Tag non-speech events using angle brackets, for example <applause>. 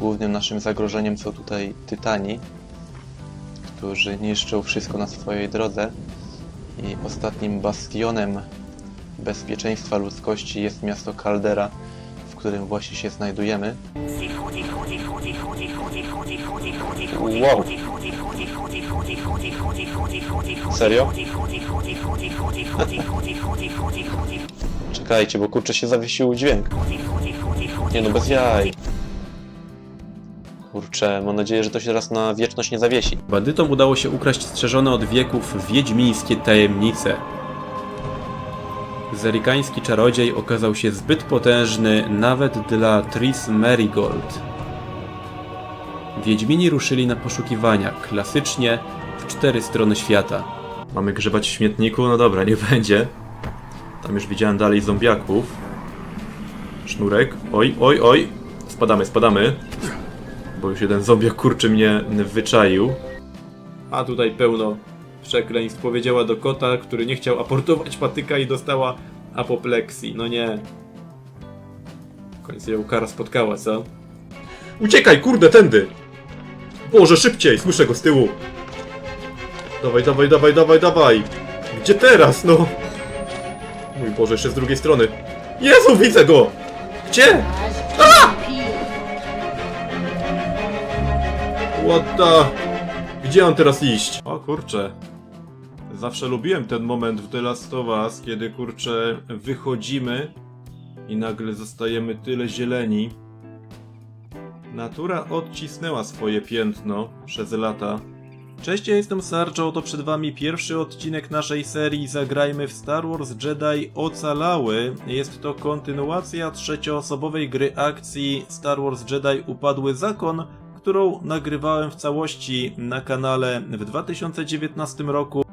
Głównym naszym zagrożeniem są tutaj tytani, którzy niszczą wszystko na swojej drodze. I ostatnim bastionem bezpieczeństwa ludzkości jest miasto Caldera, w którym właśnie się znajdujemy. Wow. Serio? <laughs> Czekajcie, bo kurczę się zawiesił dźwięk. Nie no, bez jaj. Kurczę, mam nadzieję, że to się raz na wieczność nie zawiesi. Bandytom udało się ukraść strzeżone od wieków wiedźmińskie tajemnice. Zerikański czarodziej okazał się zbyt potężny nawet dla Tris Merigold. Wiedźmini ruszyli na poszukiwania, klasycznie w cztery strony świata. Mamy grzebać w śmietniku? No dobra, nie będzie. Tam już widziałem dalej zombiaków. Sznurek. Oj, oj, oj. Spadamy, spadamy. Bo już jeden zombiak kurczy mnie wyczaił. A tutaj pełno przekleństw powiedziała do kota, który nie chciał aportować patyka i dostała apopleksji. No nie. W końcu ją kara spotkała, co? Uciekaj, kurde, tędy! Boże, szybciej! Słyszę go z tyłu! Dawaj, dawaj, dawaj, dawaj, dawaj! Gdzie teraz, no? Mój Boże, jeszcze z drugiej strony. Jezu, widzę go! Gdzie? What the... Gdzie mam teraz iść? O kurczę. Zawsze lubiłem ten moment w The Last of Us, kiedy kurczę wychodzimy i nagle zostajemy tyle zieleni. Natura odcisnęła swoje piętno przez lata. Cześć, ja jestem Sarjo, to przed wami pierwszy odcinek naszej serii Zagrajmy w Star Wars Jedi Ocalały. Jest to kontynuacja trzecioosobowej gry akcji Star Wars Jedi Upadły Zakon, którą nagrywałem w całości na kanale w 2019 roku.